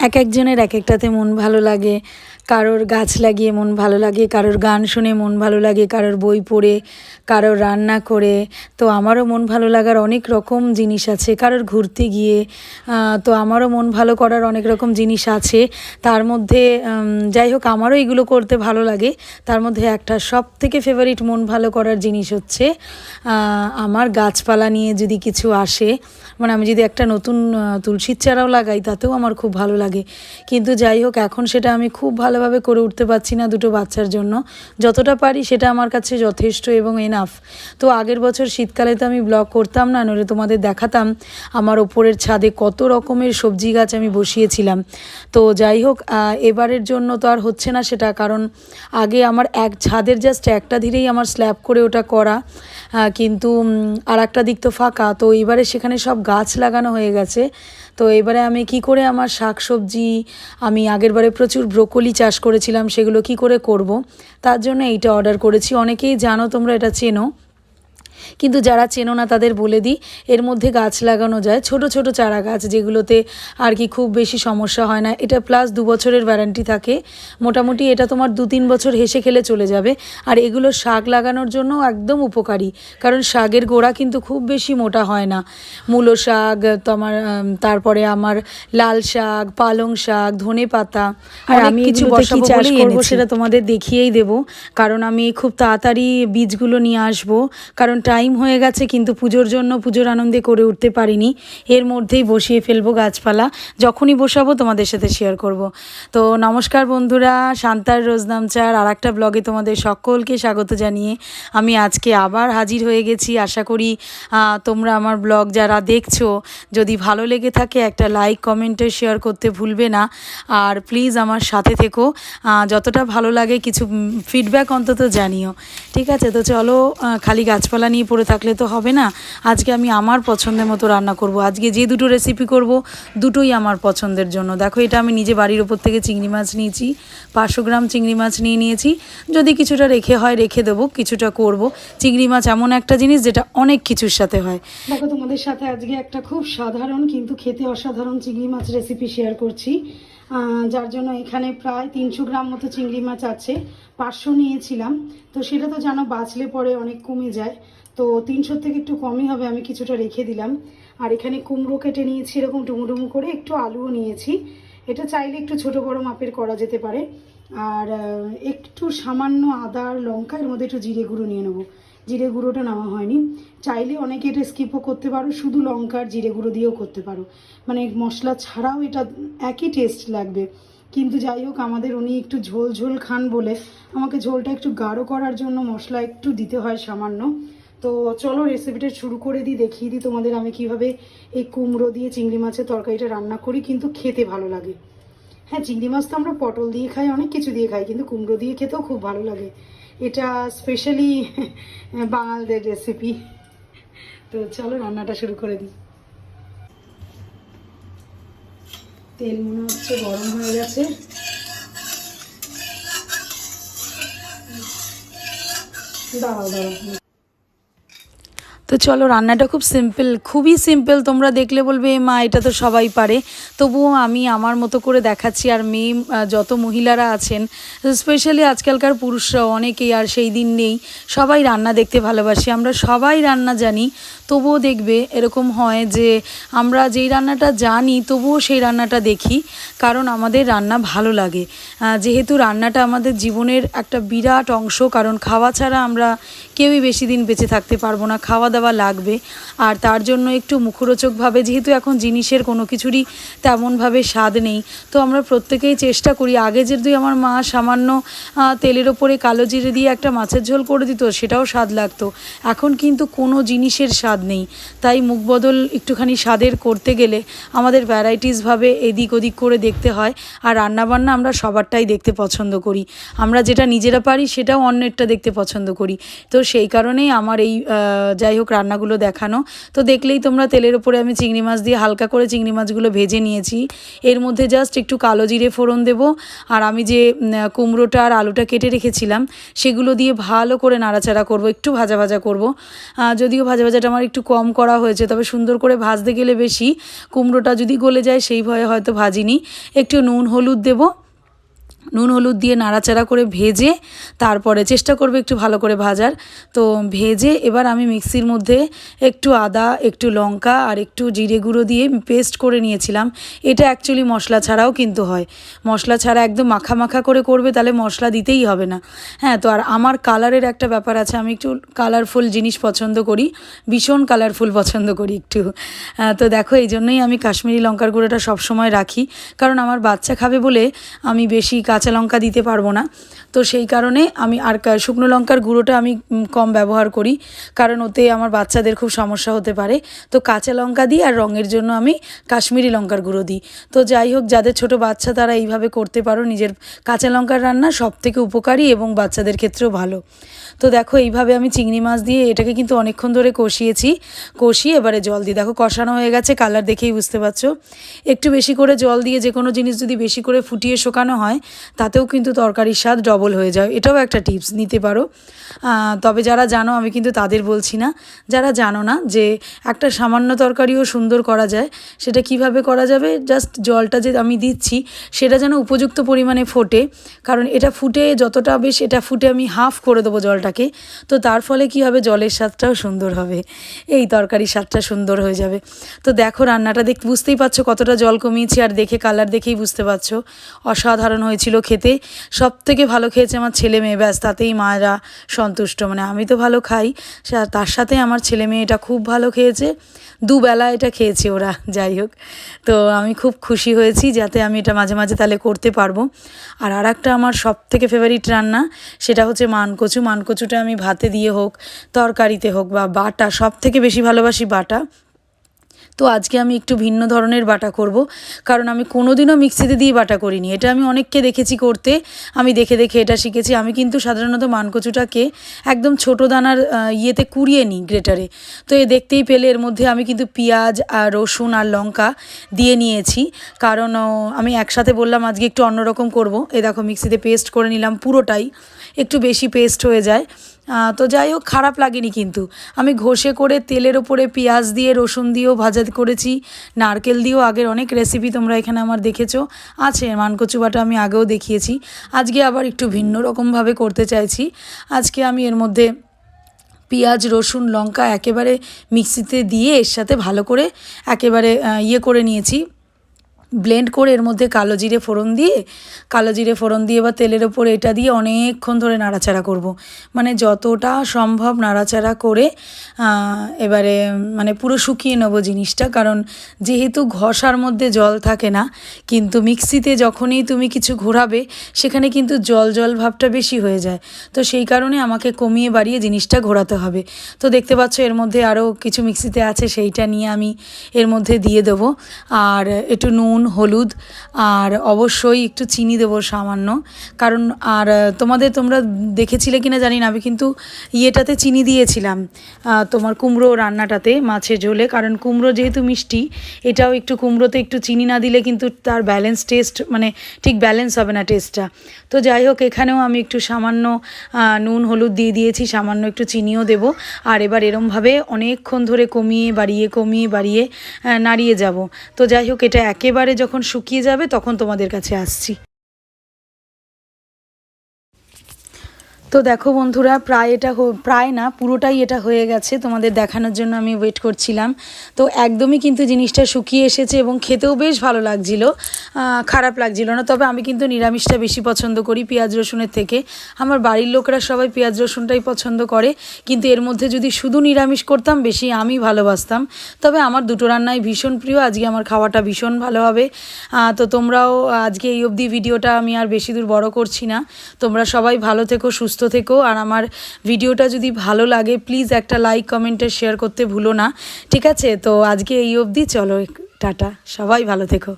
এক একজনের এক একটাতে মন ভালো লাগে। কারোর গাছ লাগিয়ে মন ভালো লাগে, কারোর গান শুনে মন ভালো লাগে, কারোর বই পড়ে, কারোর রান্না করে। তো আমারও মন ভালো লাগার অনেক রকম জিনিস আছে। কারোর ঘুরতে গিয়ে তো আমারও মন ভালো করার অনেক রকম জিনিস আছে। তার মধ্যে যাই হোক, আমারও এগুলো করতে ভালো লাগে। তার মধ্যে একটা সব থেকে ফেভারিট মন ভালো করার জিনিস হচ্ছে আমার গাছপালা নিয়ে যদি কিছু আসে মানে আমি যদি একটা নতুন তুলসীর চারাও লাগাই, তাতেও আমার খুব ভালো লাগে। কিন্তু যাই হোক, এখন সেটা আমি খুব ভালোভাবে করে উঠতে পারছি না দুটো বাচ্চার জন্য। যতটা পারি সেটা আমার কাছে যথেষ্ট এবং এনাফ তো আগের বছর শীতকালে তো আমি ব্লগ করতাম না, নইলে তোমাদের দেখাতাম আমার ওপরের ছাদে কত রকমের সবজি গাছ আমি বসিয়েছিলাম। তো যাই হোক এবারের জন্য তো আর হচ্ছে না সেটা, কারণ আগে আমার এক ছাদের জাস্ট একটা ধীরেই আমার স্ল্যাব করে ওটা করা। কিন্তু আর একটা দিক তো ফাঁকা। তো এবারে সেখানে সব গাছ লাগানো হয়ে গেছে। তো এবারে আমি কি করে আমার শাক সবজি আমি আগেরবারে প্রচুর ব্রোকলি চাষ করেছিলাম, সেগুলো কি করে করব? তার জন্য এইটা অর্ডার করেছি। অনেকেই জানো তোমরা এটা চেনো। কিন্তু যারা চেনো না তাদের বলে দিই এর মধ্যে গাছ লাগানো যায়। ছোট ছোট চারা গাছ যেগুলোতে আর কি খুব বেশি সমস্যা হয় না। এটা প্লাস দু বছরের ওয়ারেন্টি থাকে। মোটামুটি এটা তোমার দু তিন বছর হেসে খেলে চলে যাবে। আর এগুলো শাক লাগানোর জন্য একদম উপকারী। কারণ শাকের গোড়া কিন্তু খুব বেশি মোটা হয় না। মূলো শাক তোমার তারপরে আমার লাল শাক পালং শাক ধনে পাতা আর আমি কিছু বসাবো বলেই এনেছি। সেটা তোমাদের দেখিয়েই দেবো। কারণ আমি খুব তাড়াতাড়ি বীজগুলো নিয়ে আসব। কারণ টাইম হয়ে গেছে, কিন্তু পুজোর জন্য পুজোর আনন্দে করে উঠতে পারিনি। এর মধ্যেই বসিয়ে ফেলব গাছপালা। যখনই বসাবো তোমাদের সাথে শেয়ার করব। তো নমস্কার বন্ধুরা, শান্তার রোজনামচার আর একটা ব্লগে তোমাদের সকলকে স্বাগত জানিয়ে আমি আজকে আবার হাজির হয়ে গেছি। আশা করি তোমরা আমার ব্লগ যারা দেখছ, যদি ভালো লেগে থাকে একটা লাইক কমেন্টে শেয়ার করতে ভুলবে না। আর প্লিজ আমার সাথে থেকো। যতটা ভালো লাগে কিছু ফিডব্যাক অন্তত জানিও। ঠিক আছে, তো চলো খালি গাছপালা নিয়ে পড়ে থাকলে তো হবে না। আজকে আমি আমার পছন্দের মতো রান্না করব। আজকে যে দুটো রেসিপি করব, দুটোই আমার পছন্দের জন্য। দেখো, এটা আমি নিজে বাড়ির ওপর থেকে চিংড়ি মাছ নিয়েছি, পাঁচশো গ্রাম চিংড়ি মাছ নিয়ে নিয়েছি। যদি কিছুটা রেখে হয়, রেখে দেবো, কিছুটা করব। চিংড়ি মাছ এমন একটা জিনিস যেটা অনেক কিছুর সাথে হয়। দেখো, তোমাদের সাথে আজকে একটা খুব সাধারণ কিন্তু খেতে অসাধারণ চিংড়ি মাছ রেসিপি শেয়ার করছি। যার জন্য এখানে প্রায় তিনশো গ্রাম মতো চিংড়ি মাছ আছে। পাঁচশো নিয়েছিলাম। তো সেটা তো জানো, বাঁচলে পরে অনেক কমে যায়। তো তিনশোর থেকে একটু কমই হবে, আমি কিছুটা রেখে দিলাম। আর এখানে কুমড়ো কেটে নিয়েছি, এরকম ডুমুডুমু করে একটু আলুও নিয়েছি। এটা চাইলে একটু ছোট বড় মাপের করা যেতে পারে। আর একটু সামান্য আদা আর লঙ্কা, এর মধ্যে একটু জিরে গুঁড়ো নিয়ে নেব। জিরে গুঁড়োটা নেওয়া হয়নি। চাইলে অনেকে এটা স্কিপও করতে পারো, শুধু লঙ্কার জিরে গুঁড়ো দিয়েও করতে পারো। মানে মশলা ছাড়াও এটা একই টেস্ট লাগবে। কিন্তু যাই হোক, আমাদের উনি একটু ঝোল ঝোল খান বলে আমাকে ঝোলটা একটু গাঢ় করার জন্য মশলা একটু দিতে হয় সামান্য। তো চলো রেসিপিটা শুরু করে দিই, দেখিয়ে দিই তোমাদের আমি কীভাবে এই কুমড়ো দিয়ে চিংড়ি মাছের তরকারিটা রান্না করি, কিন্তু খেতে ভালো লাগে। হ্যাঁ চিংড়ি মাছ তো আমরা পটল দিয়ে খাই, অনেক কিছু দিয়ে খাই, কিন্তু কুমড়ো দিয়ে খেতেও খুব ভালো লাগে। এটা স্পেশালি বাঙালদের রেসিপি তো চলো রান্নাটা শুরু করে দিই। তেল মনে হচ্ছে গরম হয়ে গেছে। দাঁড়াও দাঁড়াও। তো চলো, রান্নাটা খুব সিম্পল খুবই সিম্পল তোমরা দেখলে বলবে "এ মা, এটা তো সবাই পারে। তবুও আমি আমার মতো করে দেখাচ্ছি, আর মেয়ে যত মহিলারা আছেন স্পেশালি আজকালকার পুরুষরাও, অনেকেই আর সেই দিন নেই। সবাই রান্না দেখতে ভালোবাসি, আমরা সবাই রান্না জানি। তবুও দেখবে, এরকম হয় যে আমরা যেই রান্নাটা জানি, তবুও সেই রান্নাটা দেখি, কারণ আমাদের রান্না ভালো লাগে। যেহেতু রান্নাটা আমাদের জীবনের একটা বিরাট অংশ, কারণ খাওয়া ছাড়া আমরা কেউই বেশি দিন বেঁচে থাকতে পারব না। খাওয়া দাওয়া লাগবে। আর তার জন্য একটু মুখরোচকভাবে, যেহেতু এখন জিনিসের কোনো কিছুরই তেমনভাবে স্বাদ নেই, তো আমরা প্রত্যেকেই চেষ্টা করি। আগে যদি আমার মা সামান্য তেলের ওপরে কালো জিরে দিয়ে একটা মাছের ঝোল করে দিত, সেটাও স্বাদ লাগতো। এখন কিন্তু কোনো জিনিসের স্বাদ নেই। তাই মুখ বদল একটুখানি স্বাদের করতে গেলে আমাদের ভ্যারাইটিসভাবে এদিক ওদিক করে দেখতে হয়। আর রান্নাবান্না আমরা সবারটাই দেখতে পছন্দ করি। আমরা যেটা নিজেরা পারি, সেটাও অন্যেরটা দেখতে পছন্দ করি। তো সেই কারণেই আমার এই যাই হোক হোক রান্নাগুলো দেখানো। তো দেখলেই তোমরা তেলের ওপরে আমি চিংড়ি মাছ দিয়ে হালকা করে চিংড়ি মাছগুলো ভেজে নিয়েছি। এর মধ্যে জাস্ট একটু কালো জিরে ফোড়ন দেবো। আর আমি যে কুমড়োটা আর আলুটা কেটে রেখেছিলাম, সেগুলো দিয়ে ভালো করে নাড়াচাড়া করব, একটু ভাজা ভাজা করব। যদিও ভাজা ভাজাটা আমার একটু কম করা হয়েছে, তবে সুন্দর করে ভাজতে গেলে বেশি। কুমড়োটা যদি গলে যায়, সেই ভয়ে হয়তো ভাজিনি। একটু নুন, হলুদ দেবো। নুন, হলুদ দিয়ে নাড়াচাড়া করে ভেজে তারপরে চেষ্টা করবে একটু ভালো করে ভাজার। তো ভেজে এবার আমি মিক্সির মধ্যে একটু আদা, একটু লঙ্কা আর একটু জিরে গুঁড়ো দিয়ে পেস্ট করে নিয়েছিলাম। এটা অ্যাকচুয়ালি মশলা ছাড়াও কিন্তু হয়। মশলা ছাড়া একদম মাখা মাখা করে করবে তাহলে মশলা দিতেই হবে না। হ্যাঁ তো আর আমার কালারের একটা ব্যাপার আছে, আমি একটু কালারফুল জিনিস পছন্দ করি, ভীষণ কালারফুল পছন্দ করি একটু। তো দেখো, এই জন্যই আমি কাশ্মীরি লঙ্কার গুঁড়োটা সবসময় রাখি। কারণ আমার বাচ্চা খাবে বলে আমি বেশি কাঁচা লঙ্কা দিতে পারব না। তো সেই কারণে আমি আর শুকনো লঙ্কার গুঁড়োটা আমি কম ব্যবহার করি। কারণ ওতে আমার বাচ্চাদের খুব সমস্যা হতে পারে। তো কাঁচা লঙ্কা দিই আর রঙের জন্য আমি কাশ্মীরি লঙ্কার গুঁড়ো দিই। তো যাই হোক, যাদের ছোট বাচ্চা তারা এইভাবে করতে পারো। নিজের কাঁচা লঙ্কার রান্না সব থেকে উপকারী এবং বাচ্চাদের ক্ষেত্রেও ভালো। তো দেখো, এইভাবে আমি চিংড়ি মাছ দিয়ে এটাকে কিন্তু অনেকক্ষণ ধরে কষিয়েছি। কষিয়ে এবারে জল দিই। দেখো, কষানো হয়ে গেছে, কালার দেখেই বুঝতে পারছ। একটু বেশি করে জল দিয়ে যে কোনো জিনিস যদি বেশি করে ফুটিয়ে শোকানো হয় তাতেও কিন্তু তরকারির স্বাদ ডবল হয়ে যায়। এটাও একটা টিপস নিতে পারো। তবে যারা জানো, আমি কিন্তু তাদের বলছি না। যারা জানো না যে একটা সামান্য তরকারিও সুন্দর করা যায়, সেটা কীভাবে করা যাবে? জাস্ট জলটা যে আমি দিচ্ছি, সেটা যেন উপযুক্ত পরিমাণে ফোটে। কারণ এটা ফুটে যতটা বেশ, এটা ফুটে আমি হাফ করে দেবো জলটাকে। তো তার ফলে কি হবে? জলের স্বাদটাও সুন্দর হবে। এই তরকারির স্বাদটা সুন্দর হয়ে যাবে। তো দেখো, রান্নাটা দেখ, বুঝতেই পারছ কতটা জল কমিয়েছি, আর দেখে কালার দেখেই বুঝতে পারছ। অসাধারণ হয়েছিল খেতে সব থেকে ভালো খেয়েছে আমার ছেলে মেয়ে, ব্যাস তাতেই মায়েরা সন্তুষ্ট। মানে আমি তো ভালো খাই তার সাথে আমার ছেলে মেয়ে এটা খুব ভালো খেয়েছে। দুবেলা এটা খেয়েছে ওরা, যাই হোক। তো আমি খুব খুশি হয়েছি যাতে আমি এটা মাঝে মাঝে তাহলে করতে পারব। আর আর একটা আমার সব থেকে ফেভারিট রান্না, সেটা হচ্ছে মানকচু। মানকচুটা আমি ভাতে দিয়ে হোক, তরকারিতে হোক বা বাটা সব থেকে বেশি ভালোবাসি বাটা। তো আজকে আমি একটু ভিন্ন ধরনের বাটা করব, কারণ আমি কোনোদিনও মিক্সিতে দিয়ে বাটা করিনি। এটা আমি অনেককে দেখেছি করতে, আমি দেখে দেখে এটা শিখেছি। আমি কিন্তু সাধারণত মানকচুটাকে একদম ছোটো দানার ইয়েতে কুড়িয়ে নিই গ্রেটারে। তো এ দেখতেই পেলে এর মধ্যে আমি কিন্তু পেঁয়াজ আর রসুন আর লঙ্কা দিয়ে নিয়েছি। কারণ আমি একসাথে বললাম আজকে একটু অন্যরকম করব। এ দেখো, মিক্সিতে পেস্ট করে নিলাম পুরোটাই। একটু বেশি পেস্ট হয়ে যায়। তো যাই হোক, খারাপ লাগেনি কিন্তু। আমি ঘষে করে তেলের ওপরে পেঁয়াজ দিয়ে, রসুন দিয়েও ভাজা করেছি। নারকেল দিয়েও আগের অনেক রেসিপি তোমরা এখানে আমার দেখেছ। আছে মানকচু বাটা আমি আগেও দেখিয়েছি। আজকে আবার একটু ভিন্ন রকমভাবে করতে চাইছি। আজকে আমি এর মধ্যে পেঁয়াজ, রসুন, লঙ্কা একেবারে মিক্সিতে দিয়ে এর সাথে ভালো করে একেবারে ইয়ে করে নিয়েছি। ব্লেন্ড করে এর মধ্যে কালো জিরে ফোড়ন দিয়ে, কালো জিরে ফোড়ন দিয়ে বা তেলের ওপর এটা দিয়ে অনেকক্ষণ ধরে নাড়াচাড়া করব। মানে যতটা সম্ভব নাড়াচাড়া করে এবারে মানে পুরো শুকিয়ে নেব জিনিসটা। কারণ যেহেতু ঘষার মধ্যে জল থাকে না, কিন্তু মিক্সিতে যখনই তুমি কিছু ঘোরাবে, সেখানে কিন্তু জল জল ভাবটা বেশি হয়ে যায়। তো সেই কারণে আমাকে কমিয়ে বাড়িয়ে জিনিসটা ঘোরাতে হবে। তো দেখতে পাচ্ছ এর মধ্যে আরও কিছু মিক্সিতে আছে, সেইটা নিয়ে আমি এর মধ্যে দিয়ে দেবো। আর একটু নুন হলুদ, আর অবশ্যই একটু চিনি দেবো সামান্য। কারণ, আর তোমাদের তোমরা দেখেছিলে কিনা জানি না, আমি কিন্তু ইয়েটাতে চিনি দিয়েছিলাম তোমার কুমড়ো রান্নাটাতে, মাছের ঝোলে। কারণ কুমড়ো যেহেতু মিষ্টি, এটাও একটু কুমড়োতে একটু চিনি না দিলে কিন্তু তার ব্যালেন্স টেস্ট মানে ঠিক ব্যালেন্স হবে না টেস্টটা তো যাই হোক, এখানেও আমি একটু সামান্য নুন, হলুদ দিয়ে দিয়েছি, সামান্য একটু চিনিও দেব। আর এবার এরমভাবে অনেকক্ষণ ধরে কমিয়ে, বাড়িয়ে কমিয়ে, বাড়িয়ে নাড়িয়ে যাব। তো যাই হোক, এটা একেবারে যখন শুকিয়ে যাবে তখন তোমাদের কাছে আসছি। তো দেখো বন্ধুরা, প্রায় এটা প্রায় না, পুরোটাই এটা হয়ে গেছে। তোমাদের দেখানোর জন্য আমি ওয়েট করছিলাম। তো একদমই কিন্তু জিনিসটা শুকিয়ে এসেছে এবং খেতেও বেশ ভালো লাগছিল। খারাপ লাগছিল না, তবে আমি কিন্তু নিরামিষটা বেশি পছন্দ করি পেঁয়াজ রসুনের থেকে। আমার বাড়ির লোকেরা সবাই পেঁয়াজ রসুনটাই পছন্দ করে। কিন্তু এর মধ্যে যদি শুধু নিরামিষ করতাম, বেশি আমি ভালোবাসতাম। তবে আমার দুটো রান্নাই ভীষণ প্রিয়, আজকে আমার খাওয়াটা ভীষণ ভালো হবে। তো তোমরাও আজকে এই অবধি ভিডিওটা আমি আর বেশি দূর বড় করছি না। তোমরা সবাই ভালো থেকো সুস্থ থেকো। আর আমার ভিডিওটা যদি ভালো লাগে প্লিজ একটা লাইক কমেন্টে শেয়ার করতে ভুলো না। ঠিক আছে? তো আজকে এই অবধি। চলো, টাটা। সবাই ভালো থেকো।